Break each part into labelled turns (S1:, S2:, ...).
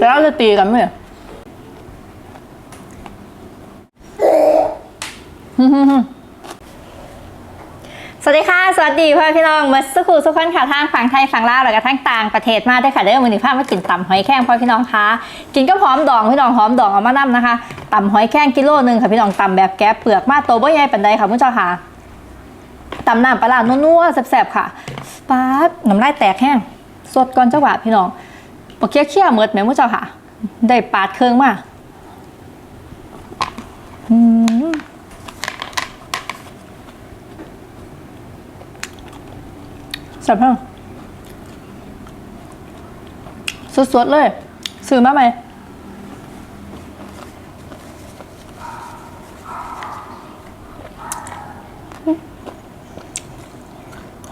S1: แล้วจะตีกันไหมเนี่ยฮึ่มๆ
S2: สวัสดีค่ะ สวัสดีพ่อพี่น้องมาสักครู่สุกคนค่ะทางฝั่งไทยฝั่งลาวแล้วก็ทั้งต่างประเทศมาได้ค่ะเด้อมือหนึ่งภาพมากินต่ำหอยแข้งพ่อพี่น้องคะกินก็หอมดองพี่น้องหอมดองเอามานํนะคะต่ำหอยแข้งกิโลหนึ่งค่ะพี่น้องต่ำแบบแก๊บเปลือกมาโตบ่ใหญ่ปันใดค่ะผู้เจ้าค่ะตำน้ำปลาร้านัวๆแซ่บๆค่ะป๊าบน้ำลายแตกแห้งสดก่อนจ้าหวาดพี่น้อง ปกเคี้ยเคี้ยเมิดแม่ผู้เจ้าค่ะ ได้ปาดเครื่องมาอืมแซ่บเพิ่งสดๆเลย ซื้อมาไหม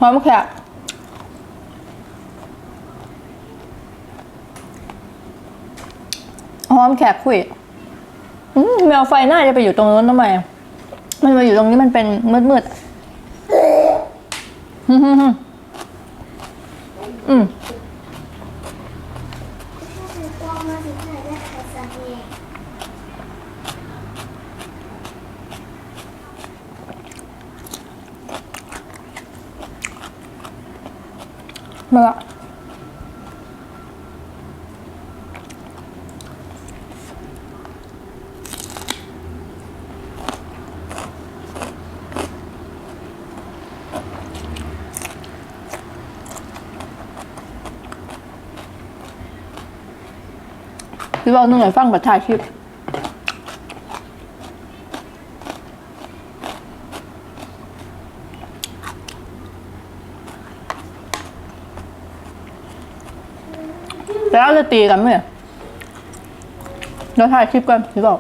S2: หอมแขก หอมแขกคุยแมวไฟน่าจะไปอยู่ตรงนู้นทำไม มันมาอยู่ตรงนี้มันเป็นมืดๆฮึ่มอืม
S1: มาละ พี่บอกหนึ่งหน่อยฟังบัตรถ่ายคลิปแล้วจะตีกันไหมเนี่ยแล้วถ่ายคลิปกันพี่บอก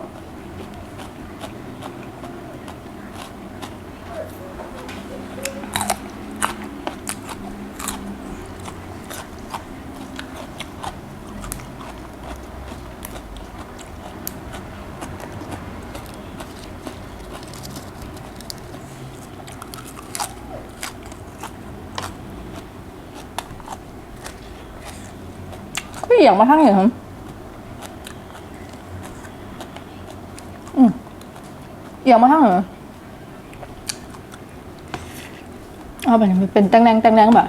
S1: พี่อยากมาทั้งอย่างนั้นอืมอยากมาทั้งเหรอเอาแบบเป็นแตงแรงแตงแรงแบบ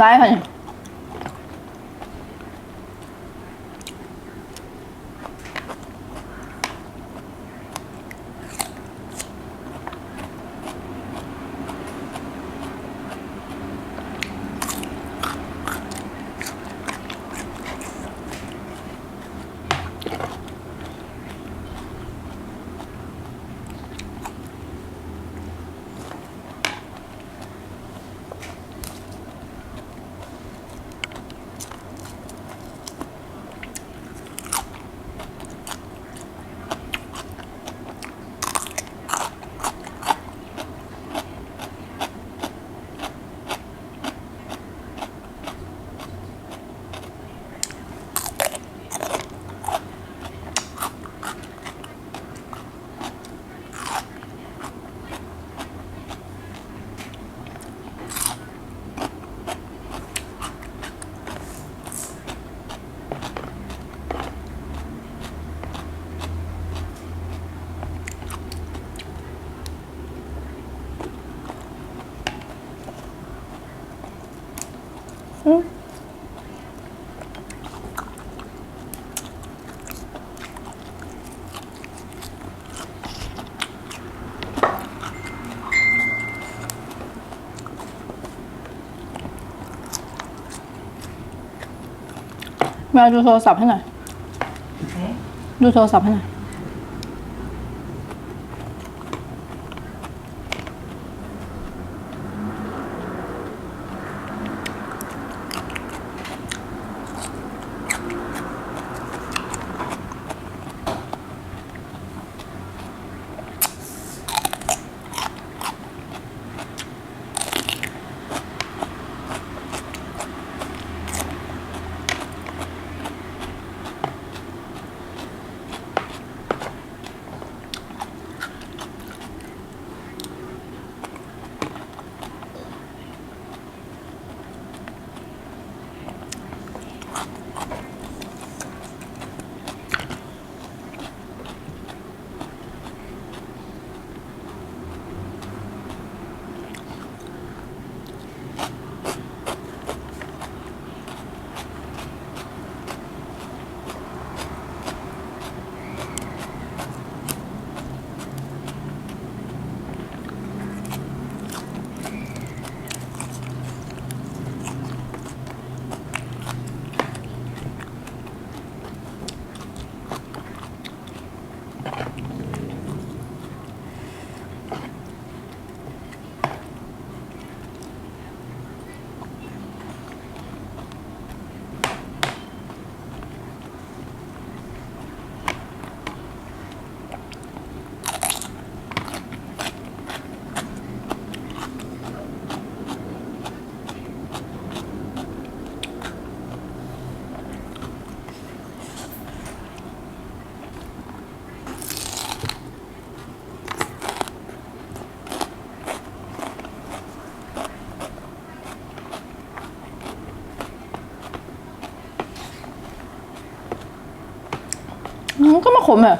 S1: ร้ายค่ะเนี่ย แมวดูโทรศัพท์ให้หน่อย
S2: ดูโทรศัพท์ให้หน่อย あっ。 ก็มาขมแบบ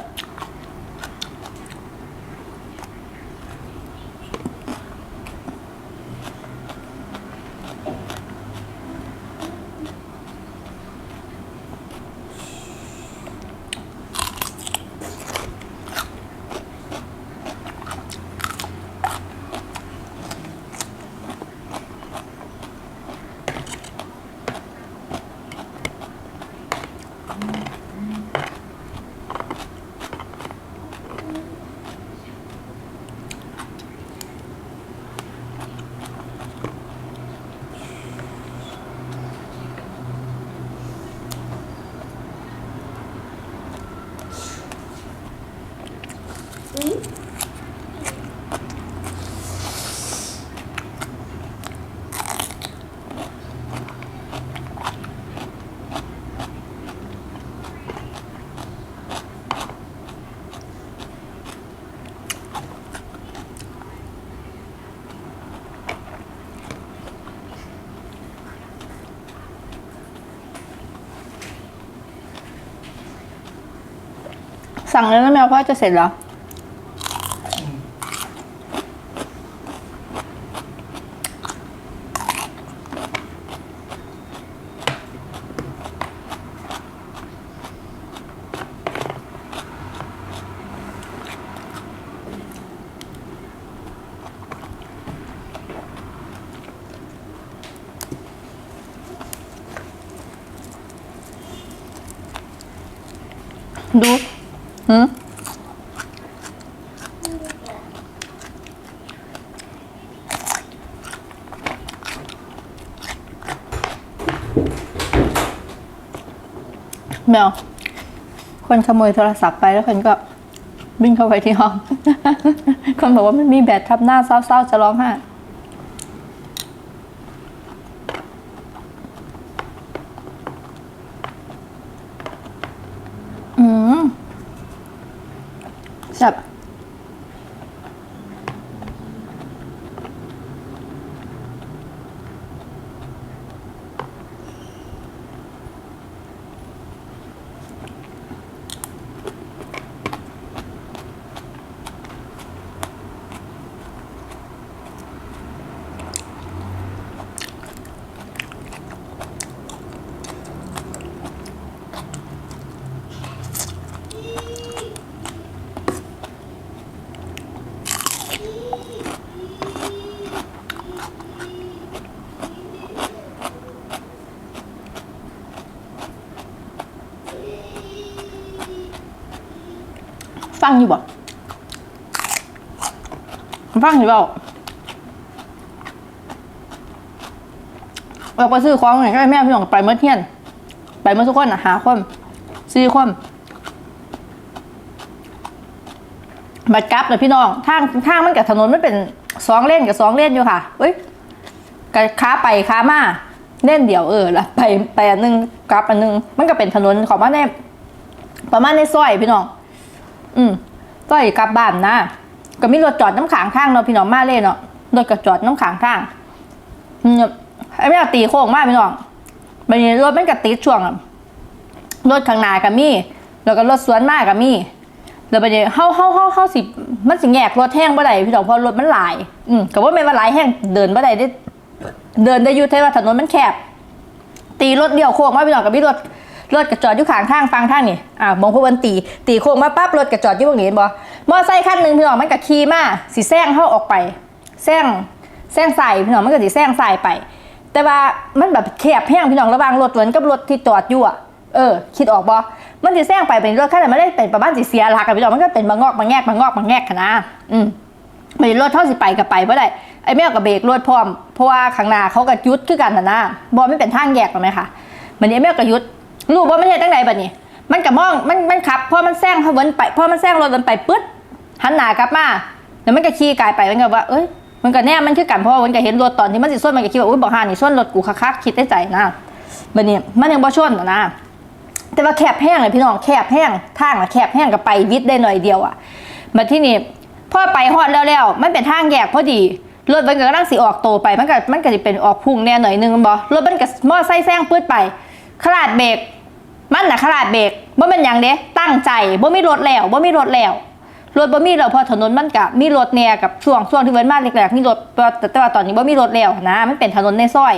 S2: สั่งเลยนะแมวเพราะจะเสร็จแล้วดูหืมแมว คนขโมยโทรศัพท์ไปแล้วคนก็วิ่งเข้าไปที่ห้อง คนบอกว่ามันมีแบตทับหน้าเศร้าๆจะร้องไห้ ฟังอยู่บ่ฟังอยู่เปล่าเราไปซื้อของไหนก็ให้แม่พี่น้องไปเมื่อเที่ยน ไปเมื่อทุกคนอะหาคนสี่คนบัดกลับเลยพี่น้องทางทางมันกับถนนมันเป็นสองเลนกับสองเลนอยู่ค่ะเอ้ยกับค้าไปค้ามาเล่นเดียวเออละไปไปอันนึงกลับอันนึงมันก็เป็นถนนของบ้านในประมาณในซอยพี่น้อง อืมซอยกลับบ้านนะก็มีรถจอดน้ำขางข้างเนาะพี่น้องมาเลยเนาะรถก็จอดน้ำขางข้างอืมไอ้แม่ตีโค้งมากพี่น้องบันนี้รถมันก็ติดช่วงรถข้างหน้าก็มีแล้วก็รถสวนมากก็มีแล้วบัดนี้เฮาเฮาเฮาเฮาสิมันสิแงกรถแห้งบ่ได้พี่น้องเพราะรถมันหลาย อืมก็บ่แม่ว่าหลายแห้งเดินบ่ได้เด้เดินได้อยู่แต่ว่าถนนมันแคบ ตีรถเดี่ยวโค้งมากพี่น้องกับพี่รถ รถกระจอดอยู่ข้างทางฟังทางนี่อ่ามองผู้วันตี ตีโค้งมาปั๊บรถกระจอดอยู่ตรงนี้เห็นบ่มอไซค์คันหนึ่งพี่น้องมันก็ขี่มาสิแซงเฮาออกไปแซงแซงใส่พี่น้องมันก็สิแซงใส่ไป แต่ว่ามันแบบแคบแห้งพี่น้องระหว่างรถเหมือนกับรถที่จอดอยู่อะเออ คิดออกบ่มันสิแซงไปเป็นรถคันนั้นไม่ได้เป็นประมาณสิเสียหลักอะพี่น้องมันก็เป็นบางงอกบางแงกบางงอกบางแงกขนาดอืมไม่รถเท่าสิไปกับไปเพราะได้ไอ้แม่กับเบรกรถพร้อมเพราะว่าข้างหน้าเขาก็ยุดคือกันนะนะบอไม่เป็นทางแยกหรอไหมคะมันนี้แม่ก็ยุด รู้ว่าไม่ใช่ตั้งไหนบัดนี้ มันกับมองมันมันขับพอมันแซงเขาวนไปพอมันแซงรถมันไปปึ๊ดหันหน้ากลับมาแล้วมันก็ขี่กายไปมันก็ว่าเอ้ยมันก็แน่มันคือกันเพราะว่ามันก็เห็นรถตอนที่มันสิส้นมันก็คิดว่าอุ้ยบอกหานี่ส้นรถกูคักๆคิดได้ใจนะบัดนี้มันยังบ่ชนหรอนะ แต่ว่าแคบแห้งเลยพี่น้องแคบแห้งทางอะแคบแห้งกับไปวิดได้หน่อยเดียวอะมาที่นี่พอไปฮอดแล้วแล้วมันเป็นทางแยกพอดีรถมันก็กำลังสิออกโตไปมันก็มันก็จะเป็นออกพุ่งแน่หน่อยนึงบอรถมันก็มอไซค์แซงปืดไปขลาดเบรก มันน่ะขลาดเบรกบ่เป็นอย่างเด้ตั้งใจบ่มีรถแล้วบ่มีรถแล้วรถบ่มีแล้วพอถนนมันก็มีรถแน่กับช่วงช่วงที่เว้นมาแรกๆมีรถแต่แต่ว่าตอนนี้บ่มีรถแล้วนะ มันเป็นถนนในซอย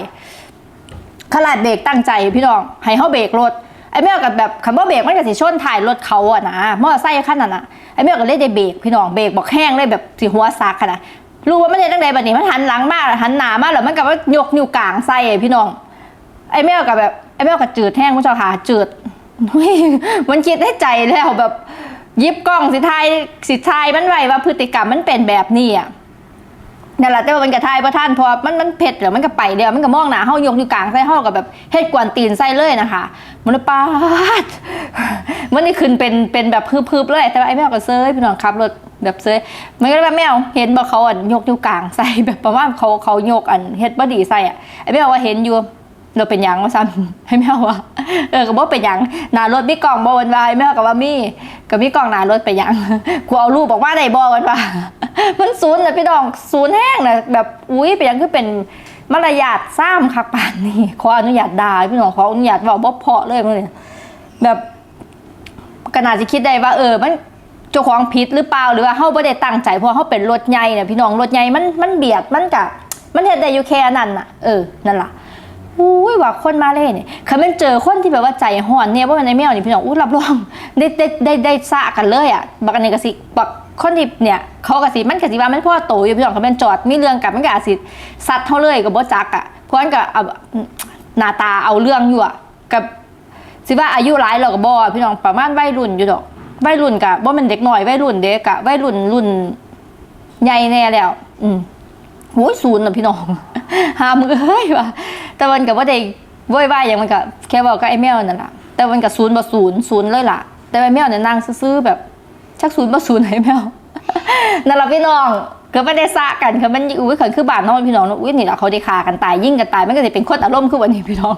S2: ขลาดเบรกตั้งใจพี่น้องให้เขาเบรกรถไอ้แม่กับแบบคำว่าเบรกมันก็สิชนถ่ายรถเขาอะนะมอไซค์ขั้นนั้นอะไอ้แม่ก็เลยได้เบรกพี่น้องเบรกบอกแห้งเลยแบบสีหัวซักขนาดรู้ว่าไม่ได้ตั้งใจแบบนี้มันหันหลังมากหันหนามากแล้วมันกับว่ายกนิ้วกลางใส่อะพี่น้องไอ้แม่กับแบบไอ้แม่กับจืดแห้งผู้ชาค่ะจืด เฮ้ยมันคิดให้ใจแล้วแบบยิบกล้องสิทายสิทายมันไว้ว่าพฤติกรรมมันเป็นแบบนี้อะนั่นแหละแต่ว่ามันกระทายประท่านเพอมันมันเผ็ดแล้วมันก็ไปเดียวมันก็มองหนาเฮายกอยู่กลางใส่เฮากับแบบเฮ็ดกวนตีนใส่เลยนะคะมันปาดมันนี่ขึ้นเป็นเป็นแบบพึบๆเลย แต่ว่าไอ้แมวก็เซยพี่น้องขับรถแบบเซยมันก็แบบแมวเห็นบอกเขาอะยกอยู่กลางใส่แบบประมาณเขาเขายกอันเฮ็ดบอดีใส่อะไอ้แมวว่าเห็นอยู่ เราเป็นหยังว่าซ้ำให้แมวว่าเออก็บอกเป็นหยังหน้ารถมีกล่องบวันวายแมวก็ว่ามีก็มีกล่องหน้ารถไปนหยังกูเอารูปบอกว่าได้บอวันว่ามันศูนย์นะพี่น้องศูนย์แห้งนะแบบอุ้ยเป็นหยังคือเป็นมารยาทซ้ำคักป่านนี่ขออนุญาตด่าพี่น้องขออนุญาตว่าบ่เพาะเลยมันเนี่ยแบบก็น่าจะคิดได้ว่า เออ มันเจ้าของผิดหรือเปล่าหรือว่าเฮาบ่ได้ตั้งใจเพราะเฮาเป็นรถใหญ่เนี่ยพี่น้องรถใหญ่มันมันเบียดมันกะมันเฮ็ดได้อยู่แค่นั้นน่ะเออนั่นล่ะ อุ้ยว่าคนมาเลยเนี่ยคันแมันเจอคนที่แบบว่าใจห่อนเนี่ยว่าในแมวนี่พี่น้องอู้รับรองได้ได้ได้ได้ซะกันเลยอะบักอันนี้กสิบักคนที่เนี่ยเขากสิมันกสิว่ามันพ่อโตอยู่พี่น้องคันแมันจอดมีเรื่องกับมันก็อาจสิซัดเฮาเลยก็บ่จักอะเพราะงั้นก็เอาหน้าตาเอาเรื่องอยู่อะกับสิว่าอายุหลายเราก็บ่พี่น้องประมาณวัยรุ่นอยู่ดอกวัยรุ่นกะบ่แมันเด็กหน้อยวัยรุ่นเด็กกะวัยรุ่นรุ่นใหญ่แน่แล้ว อืมโหยศูนย์น่ะพี่น้องหามือเฮ้ยว่ะ แต่มันก็บ่ได้โวยวายหยังมันก็แค่บอกกับไอ้แมวนั่นแหละแต่มันก็ศูนย์บ่ศูนย์ศูนย์เลยล่ะ แต่ไอ้แมวเนี่ยนั่งซื่อแบบชักศูนย์บ่ศูนย์ให้แมวนั่นละพี่น้องก็ไม่ได้ซะกันคือมันอุ้ยขันคือบานน้องพี่น้องอุ้ยนี่ล่ะเขาได้ฆ่ากันตายยิ่งกันตายมันก็จะเป็นคนอารมณ์คือวันนี้พี่น้อง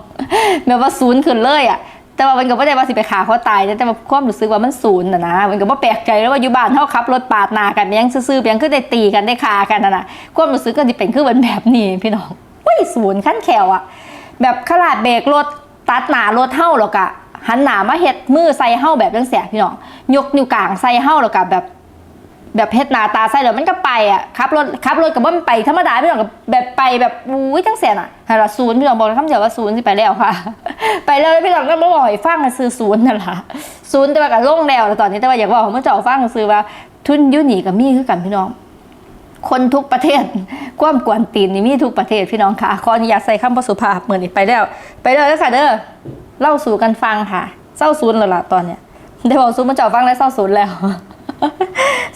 S2: แบบว่าศูนย์ขึ้นเลยอะแต่ว่ามันก็ไม่ได้ว่าสิไปฆ่าเขาตายแต่ว่าความรู้สึกว่ามันศูนย์นะนะมันก็บ่แปลกใจแล้วว่าอยู่บ้านเฮาขับรถปาดหน้ากันยังซื่อๆยังคือได้ตีกันได้ฆ่ากันนะนะความรู้สึกก็สิเป็นคือวันแบบนี้พี่น้อง อุ้ยศูนย์ขั้นแขวอะแบบขลาดเบรกรถตัดหนารถเฮาแล้วก็หันหนามาเฮ็ดมือใส่เฮาแบบจังเสียพี่น้องยกนิ้วกลางใส่เฮาแล้วก็แบบ แบบเพชรหนาตาใส่แล้วมันก็ไปอะขับรถขับรถกับว่ามันไปธรรมดาพี่น้องกับแบบไปแบบอุ้ยจังเสียน่ะฮาละศูนย์พี่น้องบอกเลยคำเดียวว่าศูนย์สิไปแล้วค่ะ ไปแล้วพี่น้องก็มาบอกให้ฟังซื้อศูนย์นั่นล่ะศูนย์แต่ว่ากับลงแล้วแล้วตอนนี้แต่ว่าอยากบอกผมเจ้าฟังซื้อว่าทุนยุหนีกับมีคือกันพี่น้อง คนทุกประเทศความกวนตีนนี่มีทุกประเทศพี่น้องค่ะขออนุญาตใส่คำประสุภาพเหมือนนี้ไปแล้ว ไปแล้วแล้วค่ะเด้อเล่าสู่กันฟังค่ะเศร้าศูนแล้วล่ะตอนเนี้ยได้บอกซูมันเจ้าฟังแล้วเศร้าศูนแล้ว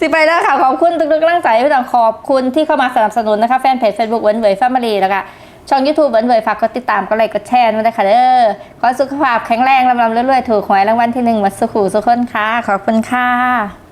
S2: สิไปแล้วค่ะขอบคุณทุกๆกำลังใจพี่น้องขอบคุณที่เข้ามาสนับสนุนนะคะแฟนเพจ Facebook เวนเวยแฟมิลี่แล้วก็ช่อง YouTube เวนเวยฝากกดติดตามกดไลค์กดแชร์ด้วยนะคะเด้อขอสุขภาพแข็งแรงลำๆเรื่อยๆถูกหวยรางวัลที่หนึ่งมาสุขุสุขคนค่ะขอบคุณค่ะ